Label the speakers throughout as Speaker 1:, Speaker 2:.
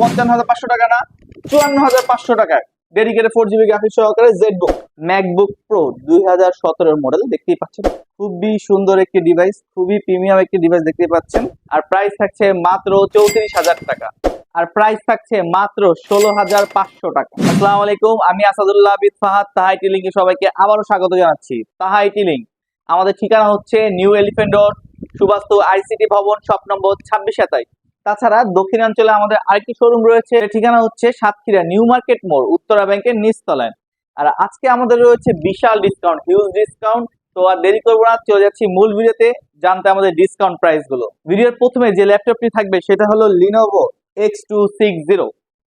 Speaker 1: পঞ্চান্ন হাজার পাঁচশো টাকা না, চুয়ান্ন হাজার পাঁচশো টাকায় ডেডিকেটেড ফোর জিবি গ্রাফিক্স সহকারে জেড বুক ম্যাকবুক প্রো দুই হাজার সতেরোর মডেল দেখতেই পাচ্ছেন। খুবই সুন্দর একটি ডিভাইস খুবই প্রিমিয়াম একটি ডিভাইস দেখতে পাচ্ছেন। আর প্রাইস থাকছে মাত্র চৌত্রিশ হাজার টাকা। আর প্রাইস থাকছে মাত্র ষোলো হাজার পাঁচশো টাকা। আসসালামু আলাইকুম, আমি আসাদুল্লাহ বিদ ফাহাদ তাহাইটি লিঙ্কে সবাইকে আবারও স্বাগত জানাচ্ছি। তাহাইটি লিঙ্ক আমাদের ঠিকানা হচ্ছে New Elephant Road, Subastu ICT Bhaban, shop number ছাব্বিশ সাতাই তাছাড়া দক্ষিণাঞ্চলে আমাদের আরেকটি শোরুম রয়েছে ঠিকানা হচ্ছে সাতক্ষীরা নিউ মার্কেট মোড়, উত্তরা ব্যাংকের নিচতলায়। আর আজকে আমাদের রয়েছে বিশাল ডিসকাউন্ট হিউজ ডিসকাউন্ট তো আর দেরি করব না, চলে যাচ্ছি মূল ভিডিওতে, জানতে আমাদের ডিসকাউন্ট প্রাইসগুলো। ভিডিওর প্রথমে যে ল্যাপটপটি থাকবে, সেটা হলো Lenovo X two six zero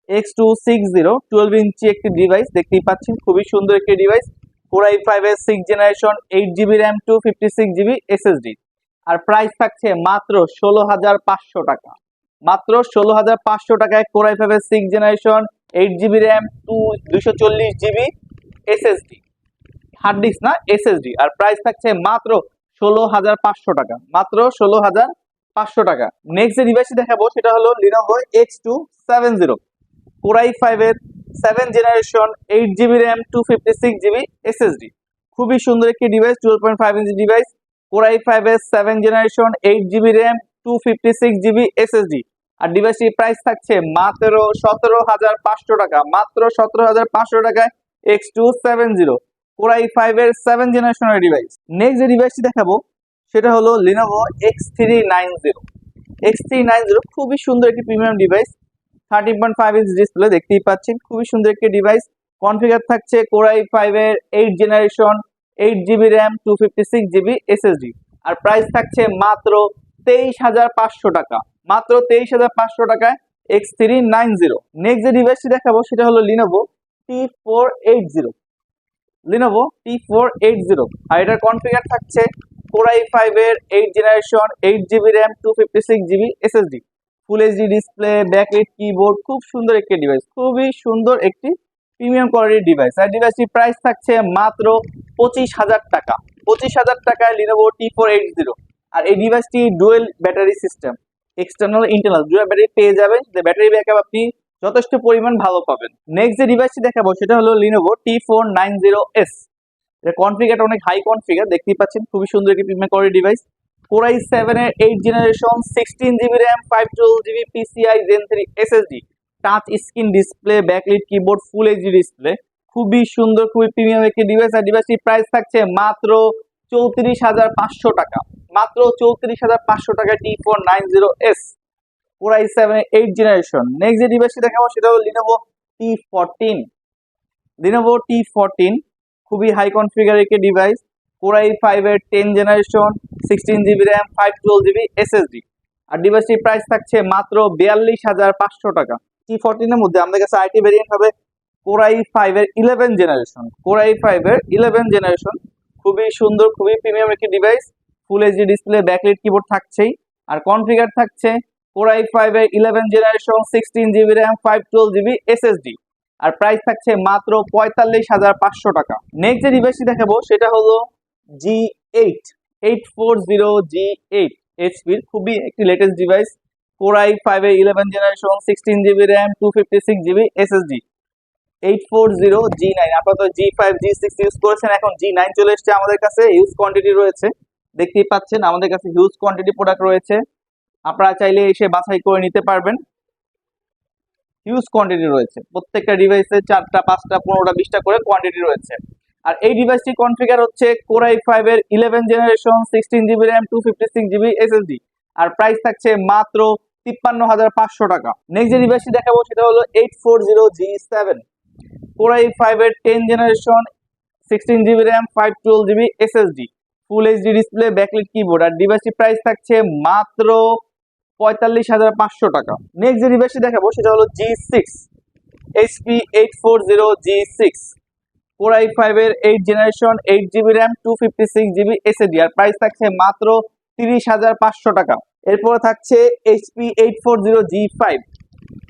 Speaker 1: X two six zero twelve ইঞ্চি একটি ডিভাইস দেখতেই পাচ্ছেন, খুবই সুন্দর একটি ডিভাইস কোর আই ফাইভ এর six generation eight GB RAM two fifty six GB SSD আর প্রাইস থাকছে মাত্র ষোলো হাজার পাঁচশো টাকা। মাত্র ষোলো হাজার পাঁচশো টাকায় কোর আই ফাইভ এর six generation eight GB RAM two দুশো চল্লিশ জিবি এসএসডি হার্ড ডিস্ক না এসএসডি আর প্রাইস থাকছে মাত্র ষোলো হাজার পাঁচশো টাকা। মাত্র ষোলো হাজার পাঁচশো টাকা। নেক্সট যে ডিভাইসটি দেখাবো, সেটা হলো Lenovo X two seven zero Core I ফাইভের seven generation eight GB RAM two fifty six GB SSD খুবই সুন্দর একটি ডিভাইস টুয়েলভ পয়েন্ট ফাইভ ইঞ্চি ডিভাইস কোরাই ফাইভের seven generation eight GB RAM two fifty six GB SSD আর ডিভাইসটির price থাকছে মাত্র সতেরো হাজার পাঁচশো টাকা, মাত্র সতেরো হাজার পাঁচশো টাকায় X two seven zero Core I ফাইভের সেভেন জেনারেশনের ডিভাইস নেক্সট যে ডিভাইসটি দেখাবো, সেটা হলো Lenovo X three nine zero X three nine zero খুবই সুন্দর একটি premium device thirty point five inch display দেখতেই পাচ্ছেন, খুবই সুন্দর একটি ডিভাইস কনফিগার থাকছে কোরাই ফাইভের eight generation eight GB RAM two fifty six GB SSD আর প্রাইস থাকছে মাত্র তেইশ হাজার পাঁচশো টাকা। মাত্র তেইশ হাজার পাঁচশো টাকায় X three nine zero. Next যে ডিভাইসটি দেখাবো, সেটা হলো Lenovo T four eight zero Lenovo T four eight zero আর এটার কনফিগার থাকছে কোরাই ফাইভের eight generation eight GB RAM two fifty six GB SSD full HD display backlight keyboard খুব সুন্দর একটি ডিভাইস খুবই সুন্দর একটি প্রিমিয়াম কোয়ালিটির ডিভাইস আর ডিভাইসটির প্রাইস থাকছে মাত্র পঁচিশ হাজার টাকা। পঁচিশ হাজার টাকায় Lenovo T four eight zero আর এই ডিভাইসটি dual battery system external internal দুটো ব্যাটারি পেয়ে যাবেন। ব্যাটারি ব্যাকআপ আপনি যথেষ্ট পরিমাণ ভালো পাবেন। নেক্সট যে ডিভাইসটি দেখাবো, সেটা হলো Lenovo T four nine zero S এর কনফিগারটা অনেক হাই কনফিগার দেখতেই পাচ্ছেন, খুবই সুন্দর একটি premium quality device Core I seven এর eight generation sixteen GB RAM five twelve GB P C I gen three SSD touch screen display backlit keyboard full HD display খুবই সুন্দর, খুবই প্রিমিয়াম একটি ডিভাইস আর ডিভাইসটির প্রাইস থাকছে মাত্র চৌত্রিশ হাজার পাঁচশো টাকা। মাত্র চৌত্রিশ হাজার পাঁচশো টাকা T four nine zero S Core I seven eight generation next যে ডিভাইসটি দেখাবো, সেটা হলো Lenovo T fourteen Lenovo T fourteen খুবই হাই কনফিগার একটি ডিভাইস কোরাই ফাইভের ten generation sixteen GB RAM five twelve GB SSD আর ডিভাইসটির প্রাইস থাকছে মাত্র বিয়াল্লিশ হাজার পাঁচশো টাকা। টি ফোরটিনের মধ্যে আমাদের কাছে আইটি ভেরিয়েন্ট হবে কোরাই ফাইভের ইলেভেন জেনারেশন কোরাই ফাইভের ইলেভেন জেনারেশন খুবই সুন্দর, খুবই প্রিমিয়াম একটি device full HD display backlight keyboard থাকছেই। আর কনফিগার থাকছে কোরাই ফাইভের eleven generation sixteen GB RAM five twelve GB SSD আর প্রাইস থাকছে মাত্র পঁয়তাল্লিশ হাজার পাঁচশো টাকা। নেক্সট যে ডিভাইসটি দেখাবো, সেটা হলো G eight eight four zero G eight এইচপির খুবই একটি লেটেস্ট ডিভাইস কোরাই ফাইভের eleven generation sixteen GB RAM two fifty six GB SSD eight four zero G nine আপনারা তো G five G six use করেছেন, এখন জি নাইন চলে এসছে আমাদের কাছে। ইউজ কোয়ান্টিটি রয়েছে। দেখতেই পাচ্ছেন, আমাদের কাছে হিউজ কোয়ান্টিটি প্রোডাক্ট রয়েছে। আপনারা চাইলে এসে বাছাই করে নিতে পারবেন। হিউজ কোয়ান্টিটি রয়েছে। প্রত্যেকটা ডিভাইসে চারটা, পাঁচটা, পনেরোটা, বিশটা করে কোয়ান্টিটি রয়েছে। আর এই ডিভাইসটি কনফিগার হচ্ছে কোরাই ফাইভ এর eleven generation sixteen GB RAM two fifty six GB SSD আর প্রাইস থাকছে মাত্র তিপ্পান্ন হাজার পাঁচশো টাকা। নেক্সট যে ডিভাইসটি দেখাবো সেটা হলো eight four zero G seven Core I five এর ten generation sixteen GB RAM five twelve GB SSD full HD display backlit keyboard আর ডিভাইসটির প্রাইস থাকছে মাত্র পঁয়তাল্লিশ হাজার পাঁচশো টাকা। নেক্সট যে ডিভাইসটি দেখাবো সেটা হলো G six HP eight four zero G six Core I ফাইভের eight generation eight GB RAM two fifty six GB S A D R price থাকছে মাত্র তিরিশ হাজার পাঁচশো টাকা। এরপর থাকছে HP eight four zero G five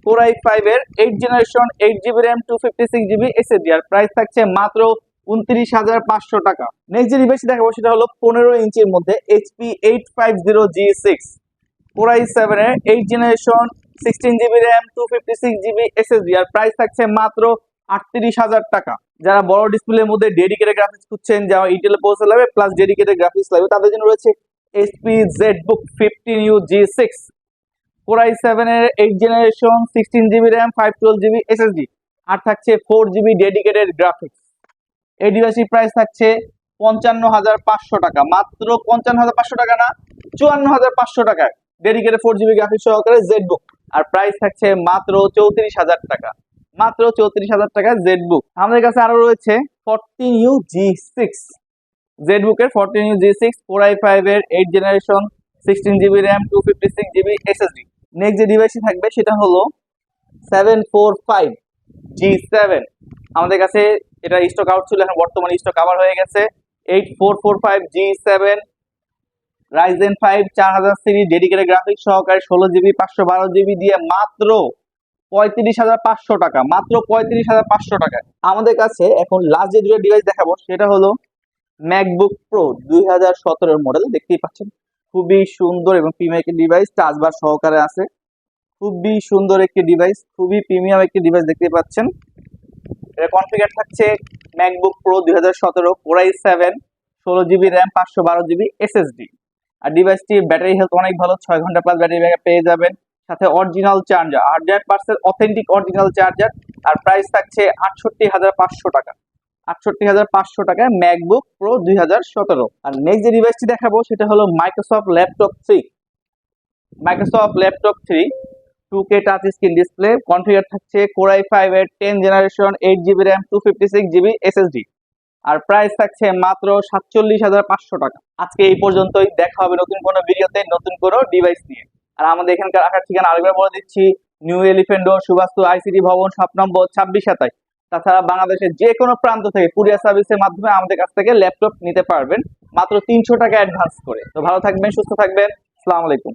Speaker 1: Core I ফাইভের eight generation eight GB RAM two fifty six GB S A D R price থাকছে মাত্র উনত্রিশ হাজার পাঁচশো টাকা। নেক্সট যে ডিভাইসটি দেখাবো সেটা হলো পনেরো ইঞ্চির মধ্যে HP eight five zero G six Core I সেভেনের eight generation sixteen GB RAM two fifty six GB SSD আর প্রাইস থাকছে মাত্র আটত্রিশ হাজার টাকা। যারা বড় ডিসপ্লের মধ্যে ডেডিকেটেড গ্রাফিক্স খুঁজছেন, যারা ইটেল পৌঁছে লাগবে প্লাস ডেডিকেটেড গ্রাফিক্স লাগবে, তাদের জন্য রয়েছে HP ZBook fifteen U G six four I seven এর eight generation sixteen GB RAM five twelve GB SSD আর থাকছে ফোর জিবি ডেডিকেটেড গ্রাফিক্স এই ডিভাইসটির প্রাইস থাকছে পঞ্চান্ন হাজার পাঁচশো টাকা। মাত্র পঞ্চান্ন হাজার পাঁচশো টাকা না চুয়ান্ন হাজার পাঁচশো টাকায় ডেডিকেটেড ফোর জিবি গ্রাফিক্স সহকারে জেড বুক আর প্রাইস থাকছে মাত্র চৌত্রিশ হাজার টাকা। মাত্র চৌত্রিশ হাজার টাকা জেড বুক আমাদের কাছে আরও রয়েছে ফোরটিন ইউ জি সিক্স জেড বুকের fourteen U G six four I five এর eight generation sixteen GB RAM two fifty six GB SSD next যে ডিভাইসটি থাকবে সেটা হলো seven four five G seven আমাদের কাছে এটা স্টক আউট ছিল, এখন বর্তমানে স্টক কভার হয়ে গেছে। Eight four four five G seven Ryzen five চার হাজার সিরিজ ডেডিকেটেড গ্রাফিক্স সহকারে ষোলো জিবি পাঁচশো বারো জিবি দিয়ে মাত্র পঁয়ত্রিশ হাজার পাঁচশো টাকা, মাত্র পঁয়ত্রিশ হাজার পাঁচশো টাকা। আমাদের কাছে এখন লাস্ট যে দুটো ডিভাইস দেখাবো, সেটা হলো ম্যাকবুক প্রো দুই হাজার সতেরোর মডেল দেখতেই পাচ্ছেন। খুবই সুন্দর এবং প্রিমিয়াম একটি ডিভাইস চার্জবার সহকারে আছে। খুবই সুন্দর একটি ডিভাইস খুবই প্রিমিয়াম একটি ডিভাইস দেখতে পাচ্ছেন। এটা কনফিগার থাকছে ম্যাকবুক প্রো দুই হাজার সতেরো কোরাই সেভেন ষোলো জিবি র্যাম পাঁচশো বারো জিবি এসএসডি আর ডিভাইসটির ব্যাটারি হেলথ অনেক ভালো, ছয় ঘণ্টা প্লাস ব্যাটারি ব্যাকআপ পেয়ে যাবেন। সাথে original charger hundred percent authentic original charger আর প্রাইস থাকছে আটষট্টি হাজার পাঁচশো টাকা। আটষট্টি হাজার পাঁচশো টাকায় ম্যাকবুক প্রো দুই হাজার সতেরো। আর নেক্সট যে ডিভাইসটি দেখাবো, সেটা হলো Microsoft laptop three Microsoft laptop three two K touch screen display configure থাকছে কোরাই ফাইভ এর ten generation eight GB RAM two fifty six GB SSD আর প্রাইস থাকছে মাত্র সাতচল্লিশ হাজার পাঁচশো টাকা। আজকে এই পর্যন্তই, দেখা হবে নতুন কোনো ভিডিওতে নতুন কোনো ডিভাইস নিয়ে। আর আমাদের এখানকার আসার ঠিকানা আরেকবার বলে দিচ্ছি new elephant road Subastu ICT ভবন সাত নম্বর ছাব্বিশ সাতাশ তাছাড়া বাংলাদেশের যে কোনো প্রান্ত থেকে কুরিয়ার সার্ভিসের মাধ্যমে আমাদের কাছ থেকে ল্যাপটপ নিতে পারবেন, মাত্র তিনশো টাকা অ্যাডভান্স করে। তো ভালো থাকবেন, সুস্থ থাকবেন। আলাইকুম।